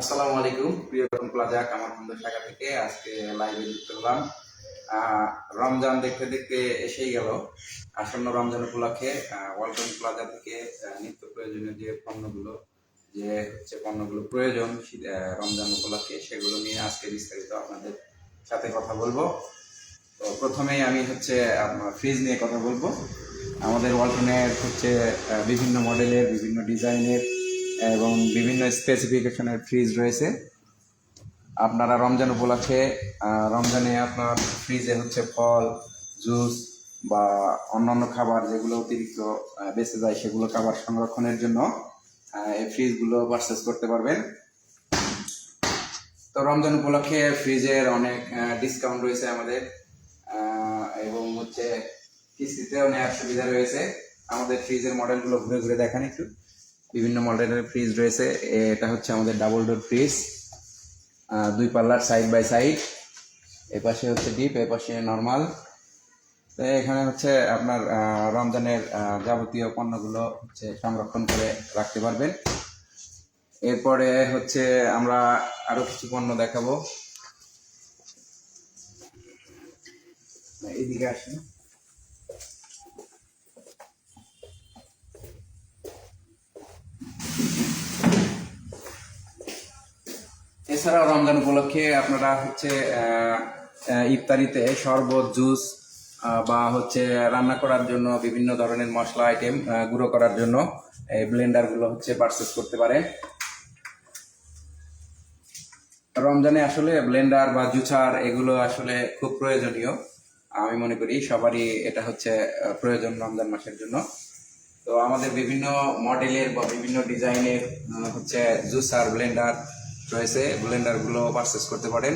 আসসালামু আলাইকুম। প্রিয় রকম প্লাজা কামারখন্দ শাখা থেকে আজকে লাইভে যুক্ত হলাম। রমজান দেখতে দেখতে এসেই গেল। আসন্ন রমজান উপলক্ষে ওয়ালটন প্লাজা থেকে নিত্য প্রয়োজনীয় যে পণ্যগুলো, যে হচ্ছে পণ্যগুলো প্রয়োজন রমজান উপলক্ষে, সেগুলো নিয়ে আজকে বিস্তারিত আপনাদের সাথে কথা বলব। তো প্রথমেই আমি হচ্ছে ফ্রিজ নিয়ে কথা বলব। আমাদের ওয়ালটনের হচ্ছে বিভিন্ন মডেলের বিভিন্ন ডিজাইনের এবং বিভিন্ন স্পেসিফিকেশনের ফ্রিজ রয়েছে। আপনারা রমজান উপলক্ষে রমজানে আপনার ফ্রিজে হচ্ছে ফল জুস বা অন্যান্য খাবার যেগুলো অতিরিক্ত বেঁচে যায় সেগুলো খাবার সংরক্ষণের জন্য এই ফ্রিজগুলো পারচেস করতে পারবেন। তো রমজান উপলক্ষে ফ্রিজের অনেক ডিসকাউন্ট রয়েছে আমাদের এবং হচ্ছে কিস্তিতেও নেওয়ার সুবিধা রয়েছে। আমাদের ফ্রিজের মডেলগুলো ঘুরে ঘুরে দেখান একটু। বিভিন্ন মডেলের ফ্রিজ রয়েছে। এটা হচ্ছে আমাদের ডাবল ডোর ফ্রিজ দুই পাল্লার সাইড বাই সাইড এই পাশে হচ্ছে ডিপ এই পাশে নর্মাল তো এখানে হচ্ছে আপনার রমজানের যাবতীয় পণ্যগুলো হচ্ছে সংরক্ষণ করে রাখতে পারবেন। এরপরে হচ্ছে আমরা আরও কিছু পণ্য দেখাবো। এদিকে আসুন। এছাড়াও রমজান উপলক্ষে আপনারা হচ্ছে ইফতারিতে শরবত, জুস বা হচ্ছে রান্না করার জন্য বিভিন্ন ধরনের মশলা, আইটেম গুঁড়ো করার জন্য এই ব্লেন্ডারগুলো হচ্ছে পারচেস করতে পারেন রমজানে আসলে ব্লেন্ডার বা জুচার এগুলো আসলে খুব প্রয়োজনীয়। আমি মনে করি সবারই এটা হচ্ছে প্রয়োজন রমজান মাসের জন্য। তো আমাদের বিভিন্ন মডেলের বা বিভিন্ন ডিজাইনের হচ্ছে জুসার ব্লেন্ডার রয়েছে, ব্লেন্ডারগুলো পারচেস করতে পারেন।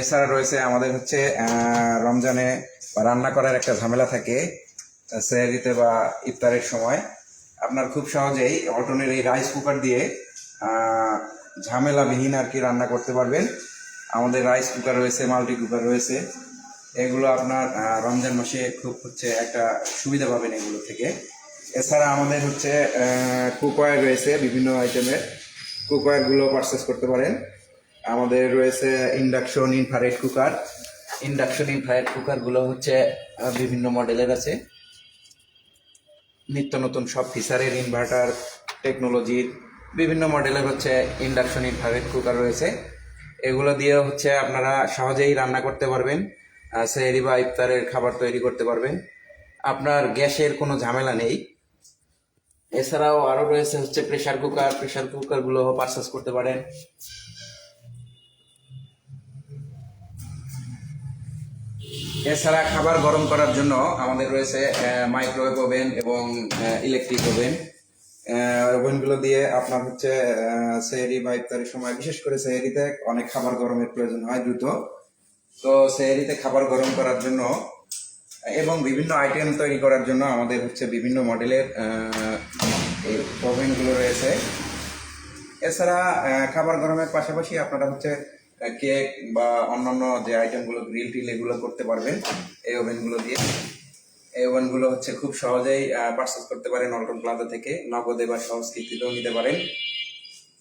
এছাড়া রয়েছে আমাদের হচ্ছে রমজানে রান্না করার একটা ঝামেলা থাকে, সেহরিতে বা ইফতারের সময়। আপনার খুব সহজেই অটনের এই রাইস কুকার দিয়ে ঝামেলাবিহীন আর কি রান্না করতে পারবেন। আমাদের রাইস কুকার রয়েছে মাল্টি কুকার রয়েছে। এগুলো আপনার রমজান মাসে খুব হচ্ছে একটা সুবিধা পাবেন এগুলো থেকে। এছাড়া আমাদের হচ্ছে কুকওয়ার রয়েছে বিভিন্ন আইটেমের কুকওয়ারগুলো পারচেস করতে পারেন। আমাদের রয়েছে induction infrared cooker. Induction infrared কুকারগুলো হচ্ছে বিভিন্ন মডেলের আছে। নিত্য নতুন সব ফিচারের ইনভার্টার টেকনোলজির বিভিন্ন মডেলের হচ্ছে ইন্ডাকশন ইনফ্রারেড কুকার রয়েছে। এগুলো দিয়ে হচ্ছে আপনারা সহজেই রান্না করতে পারবেন সেহরি বা ইফতারের খাবার তৈরি করতে পারবেন। আপনার গ্যাসের কোনো ঝামেলা নেই। এছাড়াও আরও রয়েছে হচ্ছে প্রেসার কুকার প্রেসার কুকারগুলো পারচেস করতে পারেন। এছাড়া খাবার গরম করার জন্য আমাদের রয়েছে মাইক্রোওয়েভ ওভেন এবং ইলেকট্রিক ওভেন ওভেনগুলো দিয়ে আপনার হচ্ছে সেহরি বা ইফতারের সময়, বিশেষ করে সেহরিতে অনেক খাবার গরমের প্রয়োজন হয় দ্রুত। তো সেহরিতে খাবার গরম করার জন্য এবং বিভিন্ন আইটেম তৈরি করার জন্য আমাদের হচ্ছে বিভিন্ন মডেলের ওভেনগুলো রয়েছে। এছাড়া খাবার গরমের পাশাপাশি আপনারা হচ্ছে কেক বা অন্যান্য যে আইটেমগুলো গ্রিল টিল এগুলো করতে পারবেন এই ওভেনগুলো দিয়ে। এই ওভেনগুলো হচ্ছে খুব সহজেই পারচেস করতে পারেন অল্টন প্লাজা থেকে, নগদে বা সহজ কিস্তিতেও নিতে পারেন।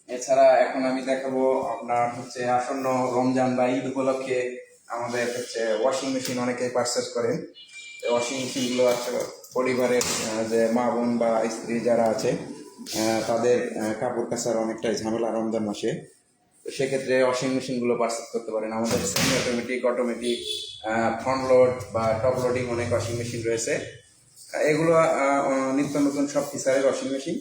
এছাড়া এখন আমি দেখাবো আপনার হচ্ছে আসন্ন রমজান বা ঈদ উপলক্ষে আমাদের হচ্ছে ওয়াশিং মেশিন অনেকে পারচেস করে ওয়াশিং মেশিনগুলো আছে পরিবারের যে মা বোন বা স্ত্রী যারা আছে তাদের কাপড় কাচার অনেকটাই ঝামেলা রমজান মাসে। তো সেক্ষেত্রে ওয়াশিং মেশিনগুলো পারচেস করতে পারেন। আমাদের semi automatic automatic front load বা টপ লোডিং অনেক ওয়াশিং মেশিন রয়েছে। এগুলো নিত্য নতুন সব ফিচারের ওয়াশিং মেশিন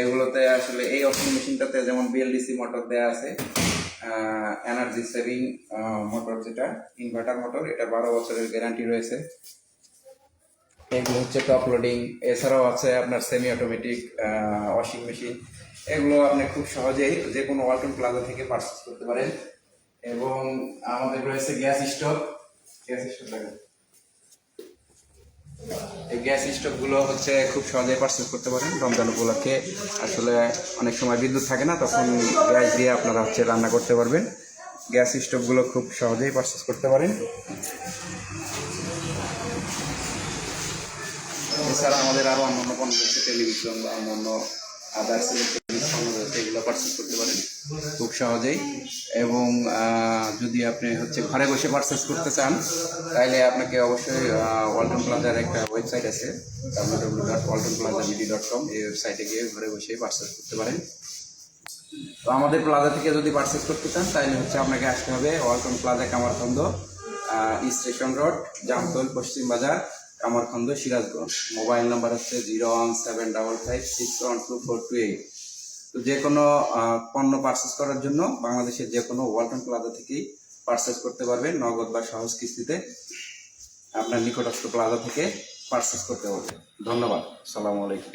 এগুলোতে আসলে এই ওয়াশিং মেশিনটাতে যেমন বিএলডিসি মোটর দেওয়া আছে এনার্জি সেভিং মোটর যেটা ইনভার্টার মোটর এটা বারো বছরের গ্যারান্টি রয়েছে। এগুলো হচ্ছে টপ লোডিং এছাড়াও আছে আপনার সেমি অটোমেটিক ওয়াশিং মেশিন এগুলো আপনি খুব সহজেই যে কোনো ওয়ালটন প্লাজা থেকে পারচেস করতে পারেন। এবং আমাদের রয়েছে গ্যাস স্টোভ গ্যাস স্টোভ এই গ্যাস স্টোভগুলো হচ্ছে খুব সহজেই পারচেস করতে পারেন। রমজান উপলক্ষে আসলে অনেক সময় বিদ্যুৎ থাকে না, তখন গ্যাস দিয়ে আপনারা হচ্ছে রান্না করতে পারবেন। গ্যাস স্টোভগুলো খুব সহজেই পারচেস করতে পারেন। এছাড়া আমাদের আরও অন্যান্য পণ্য টেলিভিশন বা আদার্স ইলেকট্রনিক্স পণ্য রয়েছে এগুলো পারচেস করতে খুব সহজেই। এবং যদি আপনি হচ্ছে ঘরে বসে পারচেস করতে চান তাহলে আপনাকে অবশ্যই ওয়ালটন প্লাজার একটা ওয়েবসাইট আছে। W W dot Walton plaza BD dot com এই ওয়েবসাইটে গিয়ে ঘরে বসে পারচেস করতে পারেন। তো আমাদের প্লাজা থেকে যদি পারচেস করতে চান তাহলে হচ্ছে আপনাকে আসতে হবে Walton plaza Kamarkhanda station road Jamtala পশ্চিম বাজার কামারখন্দ সিরাজগঞ্জ মোবাইল নাম্বার হচ্ছে zero one seven double five six one two four two eight তো যে কোনো পণ্য পার্সেস করার জন্য বাংলাদেশের যে কোনো ওয়ালটন প্লাজা থেকেই পার্সেস করতে পারবেন, নগদ বা সহজ কিস্তিতে। আপনার নিকটস্থ প্লাজা থেকে পার্সেস করতে পারবেন। ধন্যবাদ। সালামু আলাইকুম।